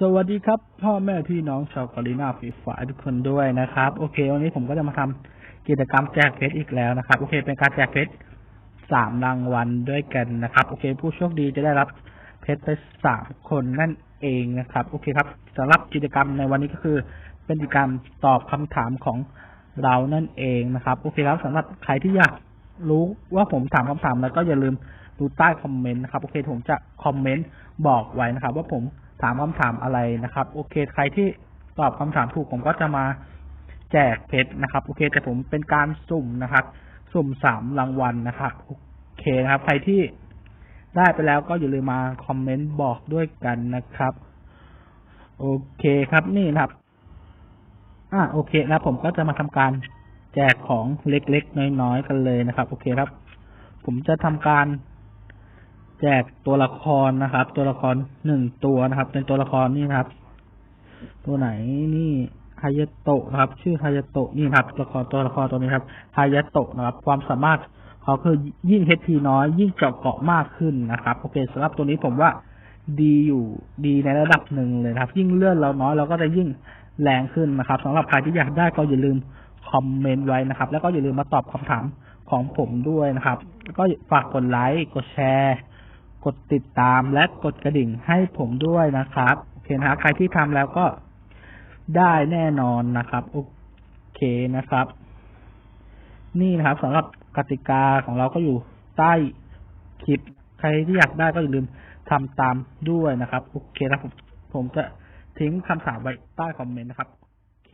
สวัสดีครับ พ่อแม่พี่น้องชาวกอลิน่าฟีฝ่ายทุกคนด้วยนะครับ โอเค วันนี้ผมก็จะมาทำกิจกรรมแจกเพชรอีกแล้วนะครับ โอเค เป็นการแจกเพชรสามรางวัลด้วยกันนะครับ โอเค ผู้โชคดีจะได้รับเพชรไปสามคนนั่นเองนะครับ โอเคครับสำหรับกิจกรรมในวันนี้ก็คือ เป็นกิจกรรมตอบคำถามของเรานั่นเองนะครับ โอเคครับสำหรับใครที่อยากรู้ว่าผมถามคำถามแล้วก็อย่าลืมดูใต้คอมเมนต์นะครับ โอเคผมจะคอมเมนต์บอกไว้นะครับ ว่าผม ถามคำถามอะไรนะครับ โอเค ใครที่ตอบคำถามถูกผมก็จะมาแจกเพชรนะครับ โอเค แต่ผมเป็นการสุ่มนะครับ สุ่มสามรางวัลนะครับ โอเคนะครับ ใครที่ได้ไปแล้วก็อย่าลืมมาคอมเมนต์บอกด้วยกันนะครับ โอเคครับนี่นะครับ อ่าโอเคนะผมก็จะมาทำการแจกของเล็กๆน้อยๆกันเลยนะครับ โอเคครับ ผมจะทำการ แจกตัวละครนะครับ ตัวละครหนึ่งตัวนะครับ เป็นตัวละครนี่ครับ ตัวไหนนี่ฮายาโตะครับ ชื่อฮายาโตะนี่ครับตัวละครตัวละครตัวนี้ครับฮายาโตะนะครับ ความสามารถเขาคือยิ่งเฮทีน้อย ยิ่งเจาะเกาะมากขึ้นนะครับโอเคสำหรับตัวนี้ผมว่าดีอยู่ดีในระดับหนึ่งเลยครับ ยิ่งเลื่อนเราน้อยเราก็จะยิ่งแรงขึ้นนะครับสำหรับใครที่อยากได้ก็อย่าลืมคอมเมนต์ไว้นะครับ แล้วก็อย่าลืมมาตอบคำถามของผมด้วยนะครับ ก็ฝากกดไลค์กดแชร์ กดติดตามและกดกระดิ่งให้ผมด้วยนะครับโอเคนะครใครที่ทำแล้วก็ได้แน่นอนนะครับโอเคนะครับ นี่นะครับสำหรับกติกาของเราก็อยู่ใต้คลิป ใครที่อยากได้ก็อย่าลืมทำตามด้วยนะครับ โอเคนะผมผมจะทิ้งคำถามไว้ใต้คอมเมนต์นะครับ โอเค